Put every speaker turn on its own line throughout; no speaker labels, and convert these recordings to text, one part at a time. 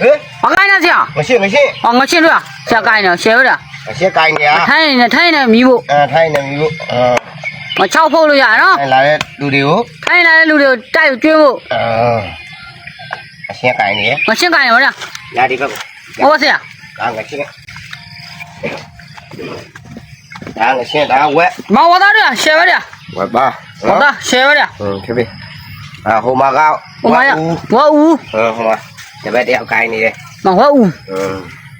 ဟေး
ဘာကိုင်းလဲဆရာ
မရှင်းမရှင်း
ဟောငချင်းတို့ကဆရာကိုင်းနေရှယ်ရတာ
မရှင်းကိုင်းနေရ
ထိုင်းနေထိုင်းနေမြည်ဖို့
အဲထိုင်းနေပြီလို့အဲ
မချောက်ဖို့လို့ရနော်
ထိုင်းလာတဲ့လူတွေကို
ထိုင်းလာတဲ့လူတွေကိုတိုက်ကျွေးဖို့
အဲမရှင်းကိုင်းနေရ
ငချင်းကိုင်းရောလား
လာဒီဘက်
ဟုတ်ပါဆရာ
ဒါငရှင်းဒါငရှင်းဒါဝက်
မဝသားတို့ရှယ်ရတာ
ဝက်ပါ
ဝသားရှယ်ရတာ
ဟင်းဖြစ်ပြီအာဟိုမှာက
ဟိုမှာရဝဦး
ဟိုဟိုမှာ ဒီဘက်တယောက်ကိုင်းနေတယ်
မဝဦး
ဟင်း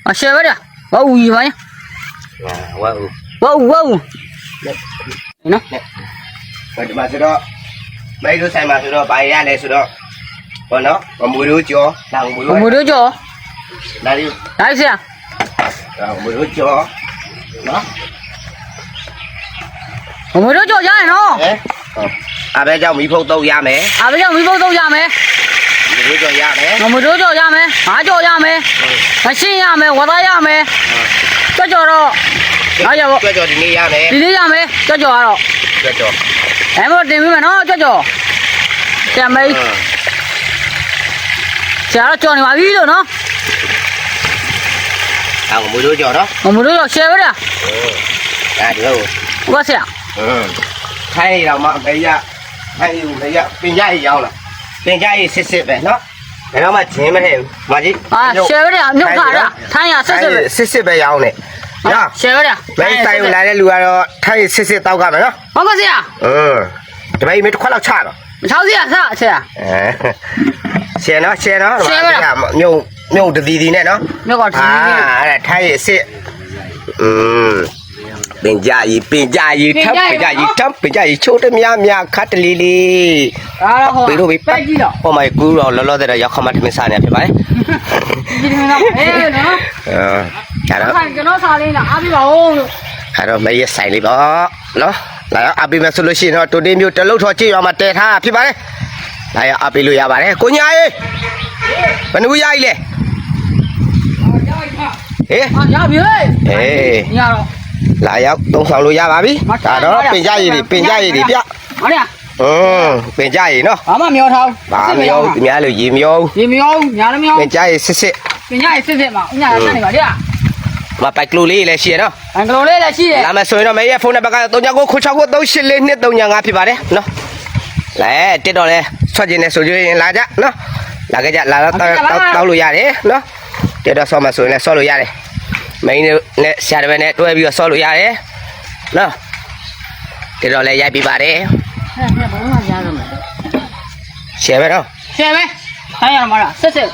အရှယ်ရတာဝဦးကြီးပါည
ဝက်ဦး
ဝဦးဝဦးနော်
ဘယ်ဒီမှာဆိုတော့မိတ်တို့ဆိုင်မှာဆိုတော့ဘာရရလဲဆိုတော့ဘောနော်မမွေတို့ကြောတောင်မွေ
ဘ
တို့
မတို့ကြော
လာဒီ
ဒါဆရာ
တောင်မွေတို့ကြောနော်
ဘမတို့ကြောရရင်နော်
ဟဲ့အဘဲကြောင့်မိဖုတ်တော့ရမယ်
အားပြောမိဖို့တော့ရမယ်
မွေ တို့ကြောရမယ်
ဘမတို့ကြောရမယ်ငါကြောရမယ်မရှင်းရမယ်ဝသားရမယ်ကြောကြောတော့အားရပေါ့
ကြောကြောဒီနေ့ရမယ်
ဒီလေးရမယ်ကြောကြောကတော့
ကြောကြော
အဲမတင်ပြီမယ်နော်ကြောကြောဆရာမေးဆရာတော့ကြောနေပါပြီလို့နော်
တောင်မွေတို့ကြောနော်
ဘမတို့ကြောရှယ်ရတာ
အဲဒီဟုတ်
ဟုတ်ပါဆရာ
ဟင်းခိုင်းတော့မှအမေရခိုင်းယူမေရပင်ကြရရောက်လာ ပင်ကြရစစ်စစ်ပဲနော်ဒါတော့မှဂျင်းမထဲဘူးမကြီး
အာရှယ်ရတာမြုပ်ခါတာထိုင်းရဆက်ဆက်ပဲ
စစ်စစ်ပဲရောင်းနေရ
ရှယ်ရတာ
မိတ်ဆိုင်လာတဲ့လူကတော့ထိုင်းစစ်စစ်တောက်ကမယ်နော်
ဟုတ်ပါဆရာ
အင်းဒီမိတ်မတစ်ခွက်လောက်ချတော့
မချောင်းဆရာဆရာဆရာ
အဲရှယ်နော်ရှယ်နော်
ရှယ်ပါလား
မြုံမြုံတည်တည်နဲ့နော်
မြုပ်ကဒီ
အာ
လေး
အဲ့ဒါထိုင်းစစ်อืม ပင်ကြရီပင်ကြရီထပ်ပင်ကြရီထပ်ပင်ကြရီချိုးတများများခတ်တလီလီ
အားတော့ဟော
ပေလို့ပဲ
ပဲကြည့်တော့
ဟိုမှာကူတော့လောလောဆယ်တော့ရောက်ခမတမစားနေဖြစ်ပါတယ်
ဒီနေ့တော့အေးနော်
အဲဒါတော့
ခိုင်ကျွန်တော်စားလေးလားအားပြပါဦးလို့
အဲ့တော့မရဆိုင်လေးပေါ့နော်လာရအပိမယ်ဆိုလို့ရှိရင်တော့တိုတင်းမျိုးတလုတ်ထော်ကြည့်ရမှာတဲထားဖြစ်ပါတယ်လာရအပိလို့ရပါတယ်ကိုညာရေးဘယ်နှဦးရည်လဲဟေး
အာရပြီဟဲ့
အေး
ညတော့
လာရောက်သုံးဆောင်လို့ရပါပြီဒါတော့ပင်ကြရည်တွေပင်ကြရည်တွေပြ
ဟုတ်လား
อืมပင်ကြရည်နော်
ဘာမှမျောထား
ဘာမျိုးဒီများလို့ရေမျိုး
ရေမျောညာလည်းမျော
ပင်ကြရည်စစ်စစ်
ပညာရေးစစ်စစ်မှာညဆက်နေပါလေ
မပိုက်ကလို့လေးလည်းရှိရနော်
အင်္ဂလိုလေးလည်းရှိတယ်
လာမယ်ဆိုရင်တော့မရဲ့ဖုန်းနံပါတ်က39ခု6ခု38လေး2 35ဖြစ်ပါတယ်နော်လဲတက်တော့လဲဆွတ်ကျင်နေဆိုကြရင်လာကြနော်လာကြကြလာတော့တောက်တောက်လို့ရတယ်နော်တက်တော့ဆော့မယ်ဆိုရင်လည်းဆော့လို့ရတယ် မိန်းနဲ့ဆရာတပည့်နဲ့တွဲပြီးတော့ဆော့လို့ရတယ်နော်တက်တော့လဲရိုက်ပြပါတယ်
ဟဲ့ဟဲ့ဘာမှမရတော့မယ်
ရှယ်ပဲနော်
ရှယ်ပဲထိုင်ရမှာလားစစ်စစ်